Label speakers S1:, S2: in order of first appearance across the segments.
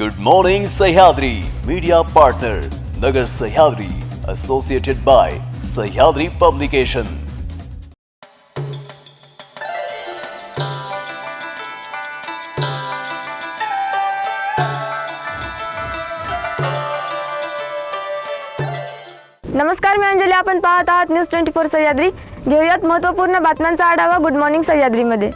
S1: Good morning Sahyadri media partner Nagar Sahyadri associated by Sahyadri publication
S2: नमस्कार मी अंजली. आपण पाहत आहात न्यूज ट्वेंटी फोर सह्याद्री घेऊयात महत्त्वपूर्ण बातम्यांचा आढावा गुड मॉर्निंग सह्याद्रीमध्ये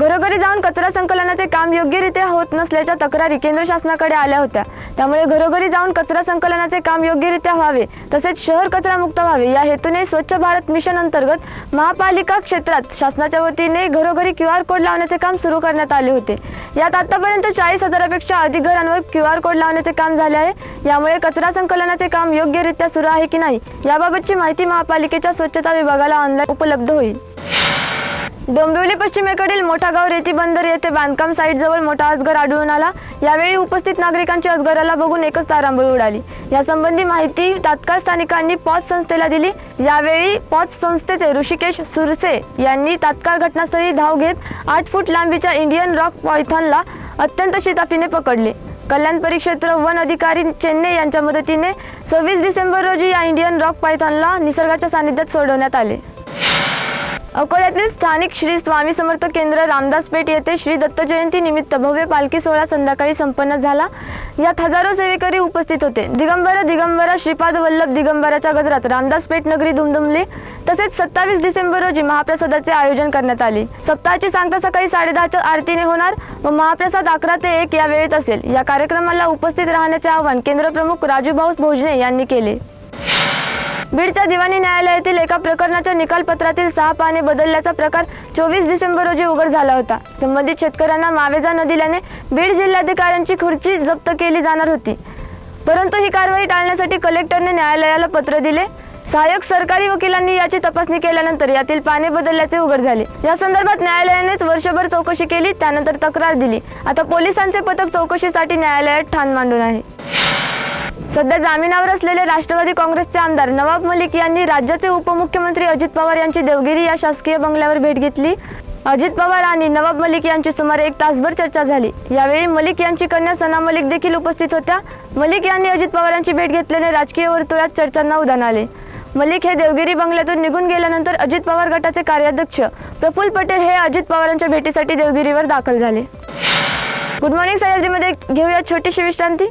S2: घरोघरी जाऊन कचरा संकलनाचे काम योग्यरित्या होत नसल्याच्या तक्रारी केंद्र शासनाकडे आल्या होत्या. त्यामुळे घरोघरी जाऊन कचरा संकलनाचे काम योग्यरित्या व्हावे तसेच शहर कचरामुक्त व्हावे या हेतूने स्वच्छ भारत मिशन अंतर्गत महापालिका क्षेत्रात शासनाच्या वतीने घरोघरी क्यू आर कोड लावण्याचे काम सुरू करण्यात आले होते. यात आतापर्यंत चाळीस हजारापेक्षा अधिक घरांवर क्यू आर कोड लावण्याचे काम झाले आहे. यामुळे कचरा संकलनाचे काम योग्यरित्या सुरू आहे की नाही याबाबतची माहिती महापालिकेच्या स्वच्छता विभागाला ऑनलाईन उपलब्ध होईल. डोंबिवली पश्चिमेकडील मोठा गाव रेती बंदर येथे बांधकाम साईटजवळ मोठा अजगर आढळून आला. यावेळी उपस्थित नागरिकांच्या अजगराला बघून एकच तारांबळ उडाली. यासंबंधी माहिती तात्काळ स्थानिकांनी पॉज संस्थेला दिली. यावेळी पॉज संस्थेचे ऋषिकेश सुरसे यांनी तात्काळ घटनास्थळी धाव घेत आठ फूट लांबीच्या इंडियन रॉक पॉयथॉनला अत्यंत शिताफीने पकडले. कल्याण परिक्षेत्र वन अधिकारी चेन्नई यांच्या मदतीने सव्वीस डिसेंबर रोजी या इंडियन रॉक पायथॉनला निसर्गाच्या सानिध्यात सोडवण्यात आले. अकोल्यातील स्थानिक श्री स्वामी समर्थ केंद्र रामदास पेठ येथे श्री दत्त जयंती निमित्त भव्य पालखी सोहळा संध्याकाळी संपन्न झाला. यात हजारो सेवेकरी उपस्थित होते. दिगंबर दिगंबरा श्रीपाद वल्लभ दिगंबराच्या गजरात रामदास पेठ नगरी दुमदुमली तसेच सत्तावीस डिसेंबर रोजी महाप्रसादाचे आयोजन करण्यात आले. सप्ताहाची सांगता सकाळी साडेदहाच्या आरतीने होणार व महाप्रसाद अकरा ते एक या वेळेत असेल. या कार्यक्रमाला उपस्थित राहण्याचे आवाहन केंद्रप्रमुख राजूभाऊ भोजने यांनी केले. बीडच्या दिवाणी न्यायालयातील एका प्रकरणाच्या निकालपत्रातील सहा पाने बदलल्याचा प्रकार चोवीस डिसेंबर रोजी उघड झाला होता. संबंधित शेतकऱ्यांना मावेजा न दिल्याने बीड जिल्हाधिकाऱ्यांची खुर्ची जप्त केली जाणार होती. परंतु ही कारवाई टाळण्यासाठी कलेक्टरने न्यायालयाला पत्र दिले. सहाय्यक सरकारी वकिलांनी याची तपासणी केल्यानंतर यातील पाने बदलल्याचे उघड झाले. या संदर्भात न्यायालयानेच वर्षभर चौकशी केली त्यानंतर तक्रार दिली. आता पोलिसांचे पथक चौकशीसाठी न्यायालयात ठाण मांडून आहे. सध्या जामिनावर असलेले राष्ट्रवादी काँग्रेसचे आमदार नवाब मलिक यांनी राज्याचे उपमुख्यमंत्री अजित पवार यांची देवगिरी या शासकीय बंगल्यावर भेट घेतली. अजित पवार आणि नवाब मलिक यांची सुमारे एक तासभर चर्चा झाली. यावेळी मलिक यांची कन्या सना मलिक देखील उपस्थित होत्या. मलिक यांनी अजित पवारांची भेट घेतल्याने राजकीय वर्तुळात चर्चांना उधाण आले. मलिक हे देवगिरी बंगल्यातून निघून गेल्यानंतर अजित पवार गटाचे कार्याध्यक्ष प्रफुल्ल पटेल हे अजित पवारांच्या भेटीसाठी देवगिरीवर दाखल झाले. गुड मॉर्निंग सह्याद्रीमध्ये घेऊया छोटीशी विश्रांती.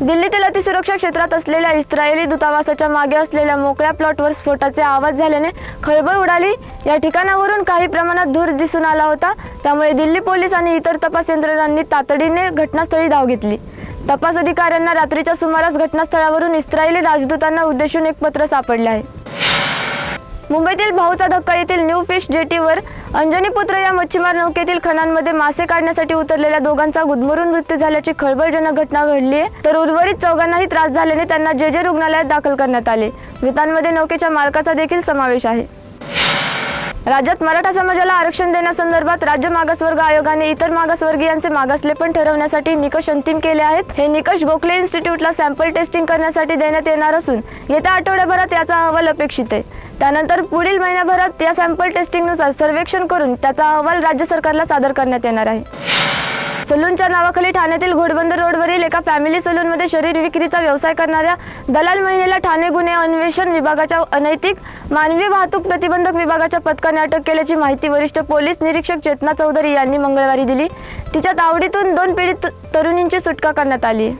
S2: दिल्लीतील अतिसुरक्षा क्षेत्रात असलेल्या इस्रायली दूतावासाच्या मागे असलेल्या मोकळ्या प्लॉटवर स्फोटाचे आवाज झाल्याने खळबळ उडाली. या ठिकाणावरून काही प्रमाणात धूर दिसून आला होता. त्यामुळे दिल्ली पोलीस आणि इतर तपास यंत्रणांनी तातडीने घटनास्थळी धाव घेतली. तपास अधिकाऱ्यांना रात्रीच्या सुमारास घटनास्थळावरून इस्रायली राजदूतांना उद्देशून एक पत्र सापडले आहे. मुंबईतील भाऊचा धक्का येथील न्यू फिश जेटीवर अंजनीपुत्र या मच्छीमार नौकेतील खणांमध्ये मासे काढण्यासाठी उतरलेल्या दोघांचा गुदमरून मृत्यू झाल्याची खळबळजनक घटना घडली आहे. तर उर्वरित चौघांनाही त्रास झाल्याने त्यांना जे जे रुग्णालयात दाखल करण्यात आले. मृतांमध्ये नौकेच्या मालकाचा देखील समावेश आहे. राज्यात मराठा समाजाला आरक्षण देण्यासंदर्भात राज्य मागासवर्ग आयोगाने इतर मागासवर्गीयांचे मागासलेपण ठरवण्यासाठी निकष अंतिम केले आहेत. हे निकष गोखले इन्स्टिट्यूटला सॅम्पल टेस्टिंग करण्यासाठी देण्यात येणार असून येत्या आठवड्याभरात याचा अहवाल अपेक्षित आहे. त्यानंतर पुढील महिन्याभरात या सॅम्पल टेस्टिंगनुसार सर्वेक्षण करून त्याचा अहवाल राज्य सरकारला सादर करण्यात येणार आहे. सलूनच्या नावाखाली ठाण्यातील घोडबंदर रोडवरील एका फॅमिली सलूनमध्ये शरीर विक्रीचा व्यवसाय करणाऱ्या दलाल महिलेला ठाणे गुन्हे अन्वेषण विभागाच्या अनैतिक मानवी वाहतूक प्रतिबंधक विभागाच्या पथकाने अटक केल्याची माहिती वरिष्ठ पोलीस निरीक्षक चेतना चौधरी यांनी मंगळवारी दिली. तिच्या तावडीतून दोन पीडित तरुणींची सुटका करण्यात आली.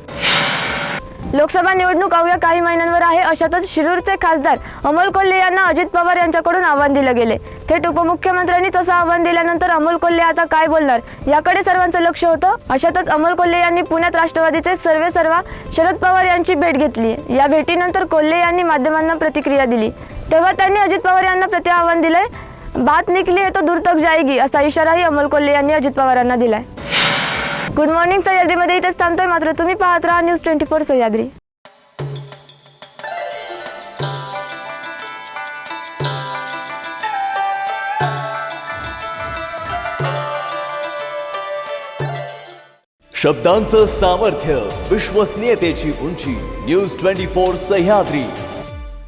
S2: लोकसभा निवडणूक अवघ्या काही महिन्यांवर आहे. अशातच शिरूरचे खासदार अमोल कोल्हे यांना अजित पवार यांच्याकडून आव्हान दिलं गेले. थेट उपमुख्यमंत्र्यांनीच असं आव्हान दिल्यानंतर अमोल कोल्हे आता काय बोलणार? याकडे सर्वांचं लक्ष होतं. अशातच अमोल कोल्हे यांनी पुण्यात राष्ट्रवादीचे सर्वे सर्वा शरद पवार यांची भेट घेतली. या भेटीनंतर कोल्हे यांनी माध्यमांना प्रतिक्रिया दिली. तेव्हा त्यांनी अजित पवार यांना प्रति आव्हान दिलंय बात निकली आहे तो दूर तक जाएगी असा इशाराही अमोल कोल्हे यांनी अजित पवारांना दिलाय. गुड मॉर्निंग सह्याद्रीमध्ये इथेच थांबतोय. मात्र तुम्ही पाहत राहा न्यूज ट्वेंटी फोर सह्याद्री.
S1: शब्दांचं सामर्थ्य विश्वसनीयतेची उंची न्यूज ट्वेंटी फोर सह्याद्री.